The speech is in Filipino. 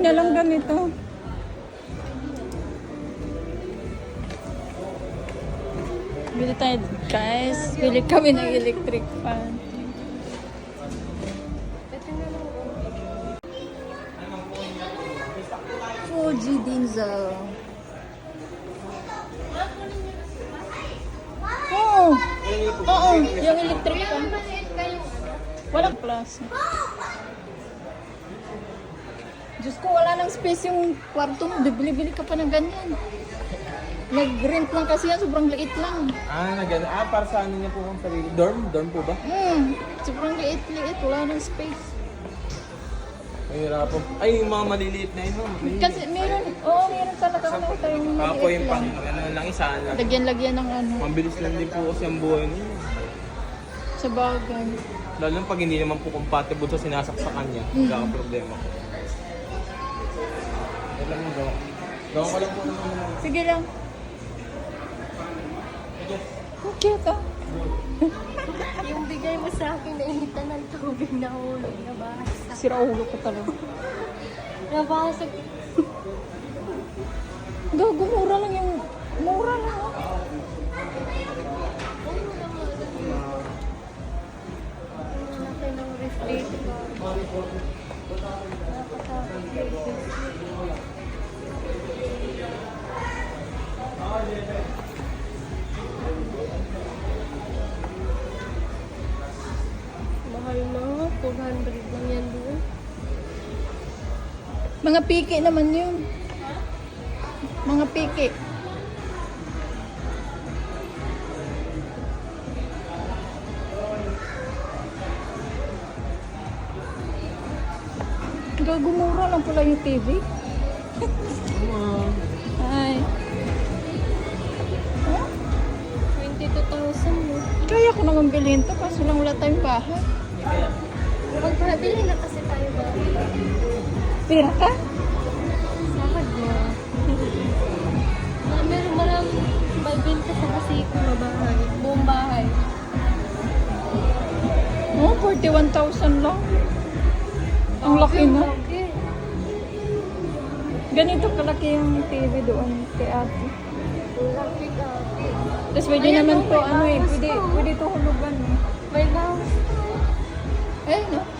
ganito. Bili tayo, guys. Bili kami ng electric fan. Fuji Dinzo. Oo. Oo, yung electric fan. Walang plus. Diyos ko, wala nang space yung kwarto mo. Bibili-bili ka pa ng ganyan. Nag-rent lang kasi yan, sobrang liit lang. Ah, nag Ah, para sa ano niya po ang sarili. Dorm? Dorm po ba? Hmm, sobrang liit-liit. Wala nang space. Mahirap po. Ay, yung mga maliliit na yun. no? Maliliit. Kasi meron, oo, meron talaga ano, tayong Baka po maliit yung lang. pang, ano lang, isa lang. Lagyan-lagyan ng ano, Mabilis lang din po kasi ang buhay niya. sa bagay. Lalo na pag hindi naman po compatible sa sinasaksakan niya. Mm. Magkaka-problema ko. Lang yung gawa. Gawa ko lang po naman. Sige lang. Ang cute ah. Yung bigay mo sa akin, nainitan ng tubig na hulog, nabasa. Sira ulo ko talaga. Nabasa. Gago, mura lang yung, mura lang ah. Ang laki ng refrigerator. 400 lang yan doon. Mga piki naman yun. Mga piki. Gagumura lang pala yung TV. Ay. Huh? 22,000 mo. Kaya ko naman bilhin to, kaso lang wala tayong bahay. Magpabili na kasi tayo ba? Pira ka? Sahad mo. Na, meron malang magbenta sa kasi na bahay. Buong bahay. Oh, 41,000 lang. Ang laki na. Okay. Ganito kalaki yung TV doon kay ate. Laki ka. Tapos pwede Ayan, naman oh, to, may ano eh, pwede, pwede to hulugan eh. May house. Eh, no?